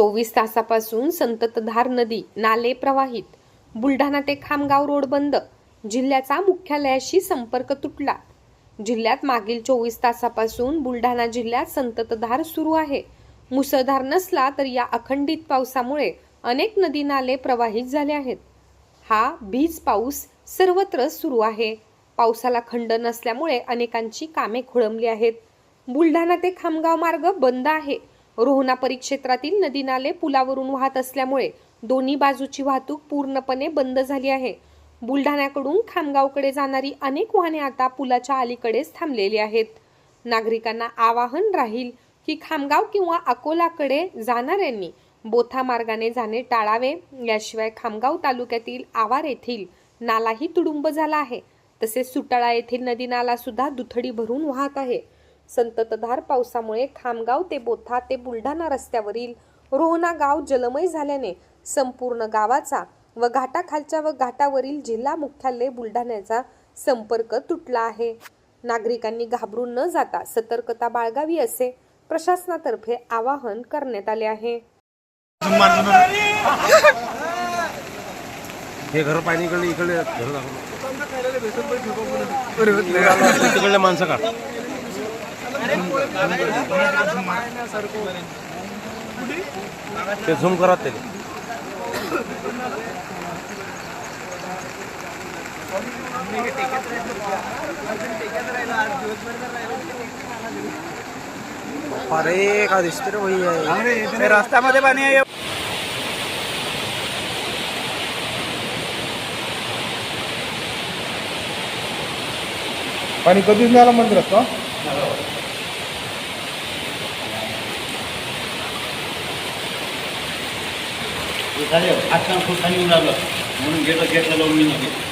चोवीस तासापासून संततधार नदी नाले प्रवाहित. बुलढाणा ते खामगाव रोड बंद. जिल्ह्याचा मुख्यालयाशी संपर्क तुटला. जिल्ह्यात मागील चोवीस तासापासून बुलढाणा जिल्ह्यात संततधार सुरू आहे. मुसळधार नसला तर या अखंडित पावसामुळे अनेक नदी नाले प्रवाहित झाले आहेत. हा बीज पाऊस सर्वत्र सुरू आहे. पावसाला खंड नसल्यामुळे अनेकांची कामे खोळंबली आहेत. बुलढाणा ते खामगाव मार्ग बंद आहे. रोहना परिक्षेत्रातील नदी नाले पुलावरून वाहत असल्यामुळे दोन्ही बाजूची वाहतूक पूर्णपणे बंद झाली आहे. बुलढाण्याकडून खामगावकडे जाणारी अनेक वाहने आता पुलाच्या अलीकडेच थांबलेली आहेत. नागरिकांना आवाहन राहील की खामगाव किंवा अकोलाकडे जाणाऱ्यांनी बोथा मार्गाने जाणे टाळावे. याशिवाय खामगाव तालुक्यातील आवार येथील नालाही तुडुंब झाला आहे. तसेच सुटाळा येथील नदी नाला सुद्धा दुथडी भरून वाहत आहे. संततधार पावसामुळे खामगाव ते बोथा ते बुलढाणा रस्त्यावरील रोहना गाव जलमय झाल्याने संपूर्ण गावाचा व घाटाखालच्या व घाटावरील जिल्हा मुख्यालय बुलढाण्याचा संपर्क तुटला आहे. नागरिकांनी घाबरून न जाता सतर्कता बाळगावी असे प्रशासनातर्फे आवाहन करण्यात आले आहे. हे घर पाणी इकडे इकडे घर तिकडल्या माणसं काढ ते झूम करत ते. अरे का दिसते रे भाई रस्त्यामध्ये पाणी आहे. पाणी कधीच नाही आलं मंदिरात का आजकाल खूप खाली येऊन राहिलं म्हणून गेट गेटला लावून मी नव्हते